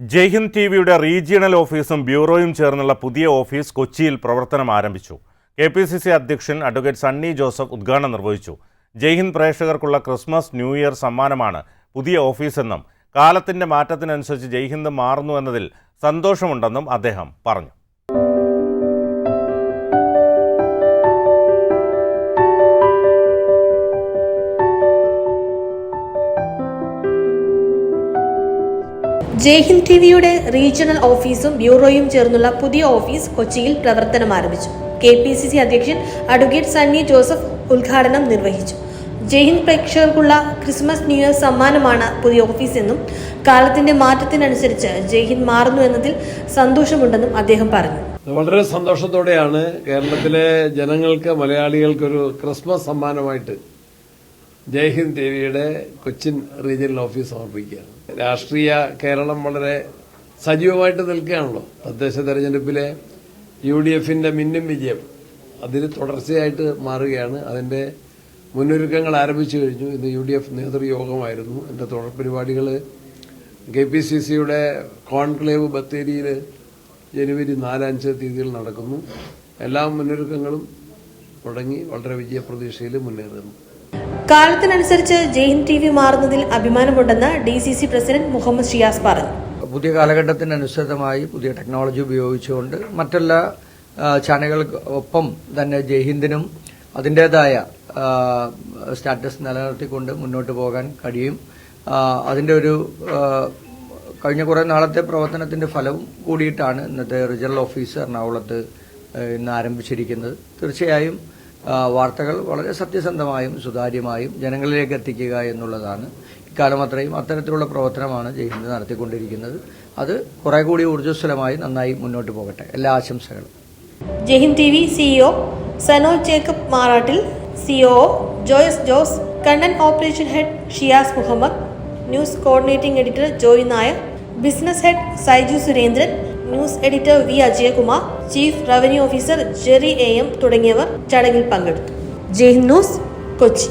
Jaihind T വിയുടെ regional ഓഫീസും ബ്യൂറോയും ചേർന്നുള്ള പുതിയ ഓഫീസ് കൊച്ചിയിൽ പ്രവർത്തനം ആരംഭിച്ചു. കെ പി സി സി അധ്യക്ഷൻ അഡ്വക്കേറ്റ് സണ്ണി ജോസഫ് ഉദ്ഘാടനം നിർവഹിച്ചു. ജയ്ഹിന്ദ് പ്രേക്ഷകർക്കുള്ള ക്രിസ്മസ് ന്യൂ ഇയർ സമ്മാനമാണ് പുതിയ ഓഫീസെന്നും കാലത്തിന്റെ മാറ്റത്തിനനുസരിച്ച് ജയ്ഹിന്ദ് മാറുന്നു എന്നതിൽ സന്തോഷമുണ്ടെന്നും അദ്ദേഹം പറഞ്ഞു. ജയ്ഹിന്ദ് ടി വിയുടെ റീജിയണൽ ഓഫീസും ബ്യൂറോയും ചേർന്നുള്ള പുതിയ ഓഫീസ് കൊച്ചിയിൽ പ്രവർത്തനം ആരംഭിച്ചു. കെ പി സി സി അധ്യക്ഷൻ അഡ്വക്കേറ്റ് സണ്ണി ജോസഫ് ഉദ്ഘാടനം നിർവഹിച്ചു. ജയ്ഹിന്ദ് പ്രേക്ഷകർക്കുള്ള ക്രിസ്മസ് ന്യൂ ഇയർ സമ്മാനമാണ് പുതിയ ഓഫീസ് എന്നും കാലത്തിന്റെ മാറ്റത്തിനനുസരിച്ച് ജയ്ഹിന്ദ് മാറുന്നു എന്നതിൽ സന്തോഷമുണ്ടെന്നും അദ്ദേഹം പറഞ്ഞു. വളരെ സന്തോഷത്തോടെയാണ് കേരളത്തിലെ ജനങ്ങൾക്ക് മലയാളികൾക്കൊരു ക്രിസ്മസ് സമ്മാനമായിട്ട് ജയ്ഹിന്ദ് ടി വിയുടെ കൊച്ചിൻ റീജിയണൽ ഓഫീസ് സമർപ്പിക്കുകയാണ് രാഷ്ട്രീയ കേരളം വളരെ സജീവമായിട്ട് നിൽക്കുകയാണല്ലോ. തദ്ദേശ തെരഞ്ഞെടുപ്പിലെ യു ഡി എഫിന്റെ മിന്നും വിജയം അതിന് തുടർച്ചയായിട്ട് മാറുകയാണ്. അതിന്റെ മുന്നൊരുക്കങ്ങൾ ആരംഭിച്ചു കഴിഞ്ഞു. ഇന്ന് യു ഡി എഫ് നേതൃയോഗമായിരുന്നു. എന്റെ തുടർ പരിപാടികൾ കെ പി സി സിയുടെ കോൺക്ലേവ് ബത്തേരിയിൽ ജനുവരി നാലഞ്ച് തീയതിയിൽ നടക്കുന്നു. എല്ലാ മുന്നൊരുക്കങ്ങളും തുടങ്ങി വളരെ വിജയപ്രതീക്ഷയിൽ മുന്നേറുന്നു. കാലത്തിനനുസരിച്ച് ജയ്ഹിന്ദ് ടി വി മാറുന്നതിൽ അഭിമാനമുണ്ടെന്ന് D C C president Muhammad Shiyas പറഞ്ഞു. പുതിയ കാലഘട്ടത്തിനനുസൃതമായി പുതിയ ടെക്നോളജി ഉപയോഗിച്ചുകൊണ്ട് മറ്റെല്ലാ ആ, ചാനലുകൾക്ക് ഒപ്പം തന്നെ ജയ്ഹിന്ദിനും അതിന്റെതായ സ്റ്റാറ്റസ് നിലനിർത്തിക്കൊണ്ട് മുന്നോട്ട് പോകാൻ കഴിയും. അതിന്റെ ഒരു കഴിഞ്ഞ കുറേ നാളത്തെ പ്രവർത്തനത്തിന്റെ ഫലവും കൂടിയിട്ടാണ് ഇന്നത്തെ റിജണൽ ഓഫീസ് എറണാകുളത്ത് ഇന്ന് ആരംഭിച്ചിരിക്കുന്നത്. തീർച്ചയായും വാർത്തകൾ വളരെ സത്യസന്ധമായും സുതാര്യമായും ജനങ്ങളിലേക്ക് എത്തിക്കുക എന്നുള്ളതാണ്. ഇക്കാലം അത്രയും അത്തരത്തിലുള്ള പ്രവർത്തനമാണ് ജയ്ഹിന്ദ് നടത്തിക്കൊണ്ടിരിക്കുന്നത്. അത് കുറെ കൂടി ഊർജസ്വലമായി നന്നായി മുന്നോട്ട് പോകട്ടെ. എല്ലാ ആശംസകളും. Jaihind T V CEO Sano Jacob മാറാട്ടിൽ CO Joyce Jose Kannan operation head Shiyas Muhammad news coordinating editor Joy Nair business head Saiju Surendran news editor V Ajayakumar chief revenue officer Jerry A M തുടങ്ങിയവർ ചടങ്ങിൽ പങ്കെടുത്തു. Jaihind news Kochi.